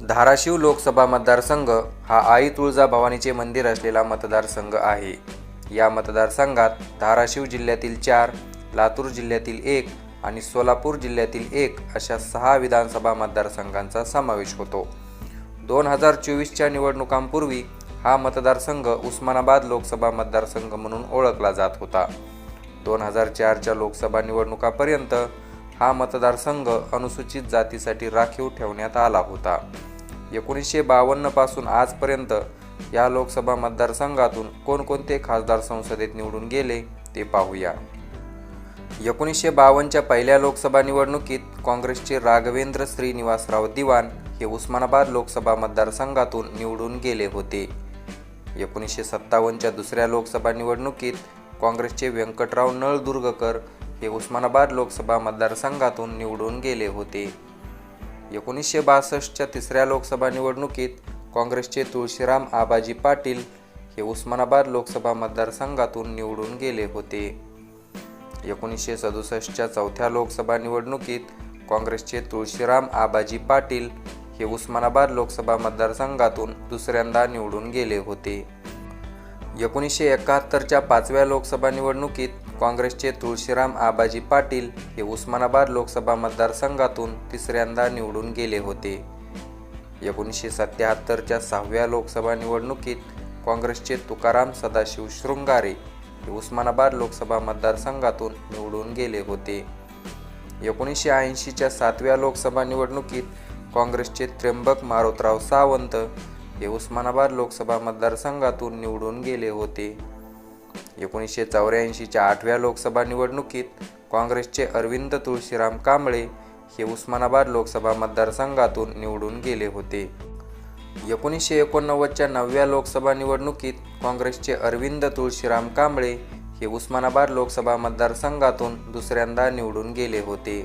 धाराशिव लोकसभा मतदारसंघ हा आई तुळजाभवानीचे मंदिर असलेला मतदारसंघ आहे. या मतदारसंघात धाराशिव जिल्ह्यातील चार लातूर जिल्ह्यातील एक आणि सोलापूर जिल्ह्यातील एक अशा सहा विधानसभा मतदारसंघांचा समावेश होतो. दोन हजार चोवीसच्या निवडणुकांपूर्वी हा मतदारसंघ उस्मानाबाद लोकसभा मतदारसंघ म्हणून ओळखला जात होता. दोन हजार चारच्या लोकसभा निवडणुकापर्यंत हा मतदारसंघ अनुसूचित जातीसाठी राखीव ठेवण्यात आला होता. एकोणीसशे बावन्नपासून आजपर्यंत या लोकसभा मतदारसंघातून कोणकोणते खासदार संसदेत निवडून गेले ते पाहूया. एकोणीसशे बावन्नच्या पहिल्या लोकसभा निवडणुकीत काँग्रेसचे राघवेंद्र श्रीनिवासराव दिवाण हे उस्मानाबाद लोकसभा मतदारसंघातून निवडून गेले होते. एकोणीसशे सत्तावन्नच्या दुसऱ्या लोकसभा निवडणुकीत काँग्रेसचे व्यंकटराव नळदुर्गकर हे उस्मानाबाद लोकसभा मतदारसंघातून निवडून गेले होते. एकोणीसशे बासष्टच्या तिसऱ्या लोकसभा निवडणुकीत काँग्रेसचे तुळशीराम आबाजी पाटील हे उस्मानाबाद लोकसभा मतदारसंघातून निवडून गेले होते. एकोणीसशे सदुसष्टच्या चौथ्या लोकसभा निवडणुकीत काँग्रेसचे तुळशीराम आबाजी पाटील हे उस्मानाबाद लोकसभा मतदारसंघातून दुसऱ्यांदा निवडून गेले होते. एकोणीसशे एकाहत्तरच्या पाचव्या लोकसभा निवडणुकीत काँग्रेसचे तुळशीराम आबाजी पाटील हे उस्मानाबाद लोकसभा मतदारसंघातून तिसऱ्यांदा निवडून गेले होते. एकोणीसशे सत्याहत्तरच्या सहाव्या लोकसभा निवडणुकीत काँग्रेसचे तुकाराम सदाशिव शृंगारे हे उस्मानाबाद लोकसभा मतदारसंघातून निवडून गेले होते. एकोणीसशे ऐंशीच्या सातव्या लोकसभा निवडणुकीत काँग्रेसचे त्र्यंबक मारोतराव सावंत हे उस्मानाबाद लोकसभा मतदारसंघातून निवडून गेले होते. एकोणीसशे चौऱ्याऐंशीच्या आठव्या लोकसभा निवडणुकीत काँग्रेसचे अरविंद तुळशीराम कांबळे हे उस्मानाबाद लोकसभा मतदारसंघातून निवडून गेले होते. एकोणीसशे एकोणनव्वदच्या नवव्या लोकसभा निवडणुकीत काँग्रेसचे अरविंद तुळशीराम कांबळे हे उस्मानाबाद लोकसभा मतदारसंघातून दुसऱ्यांदा निवडून गेले होते.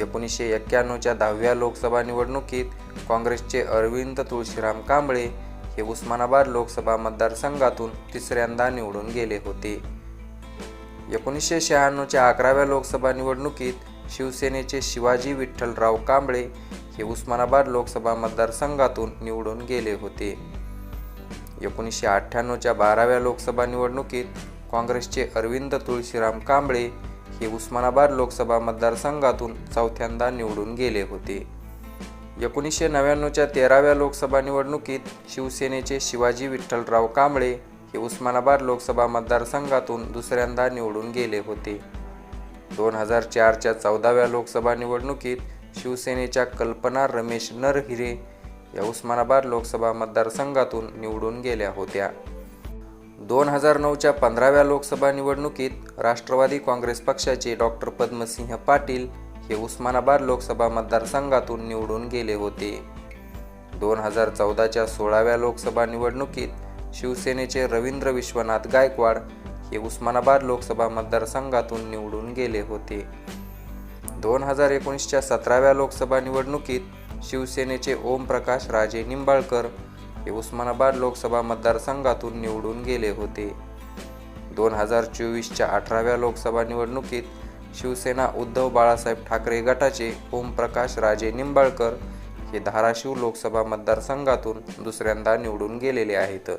एकोणीसशे एक्क्याण्णवच्या दहाव्या लोकसभा निवडणुकीत काँग्रेसचे अरविंद तुळशीराम कांबळे हे उस्मानाबाद लोकसभा मतदारसंघातून तिसऱ्यांदा निवडून गेले होते. एकोणीसशे शहाण्णवच्या अकराव्या लोकसभा निवडणुकीत शिवसेनेचे शिवाजी विठ्ठलराव कांबळे हे उस्मानाबाद लोकसभा मतदारसंघातून निवडून गेले होते. एकोणीसशे अठ्ठ्याण्णवच्या बाराव्या लोकसभा निवडणुकीत काँग्रेसचे अरविंद तुळशीराम कांबळे हे उस्मानाबाद लोकसभा मतदारसंघातून चौथ्यांदा निवडून गेले होते. एकोणीसशे नव्याण्णवच्या तेराव्या लोकसभा निवडणुकीत शिवसेनेचे शिवाजी विठ्ठलराव कांबळे हे उस्मानाबाद लोकसभा मतदारसंघातून दुसऱ्यांदा निवडून गेले होते. दोन हजार चारच्या चौदाव्या लोकसभा निवडणुकीत शिवसेनेच्या कल्पना रमेश नरहिरे या उस्मानाबाद लोकसभा मतदारसंघातून निवडून गेल्या होत्या. दोन हजार नऊच्या पंधराव्या लोकसभा निवडणुकीत राष्ट्रवादी काँग्रेस पक्षाचे डॉक्टर पद्मसिंह पाटील हे उस्मानाबाद लोकसभा मतदारसंघातून निवडून गेले होते. दोन हजार चौदाच्या सोळाव्या लोकसभा निवडणुकीत शिवसेनेचे रवींद्र विश्वनाथ गायकवाड हे उस्मानाबाद लोकसभा मतदारसंघातून निवडून गेले होते. दोन हजार एकोणीसच्या सतराव्या लोकसभा निवडणुकीत शिवसेनेचे ओमप्रकाश राजे निंबाळकर हे उस्मानाबाद लोकसभा मतदारसंघातून निवडून गेले होते. दोन हजार चोवीसच्या अठराव्या लोकसभा निवडणुकीत शिवसेना उद्धव बाळासाहेब ठाकरे गटाचे ओमप्रकाश राजे निंबाळकर हे धाराशिव लोकसभा मतदारसंघातून दुसऱ्यांदा निवडून गेलेले आहेत.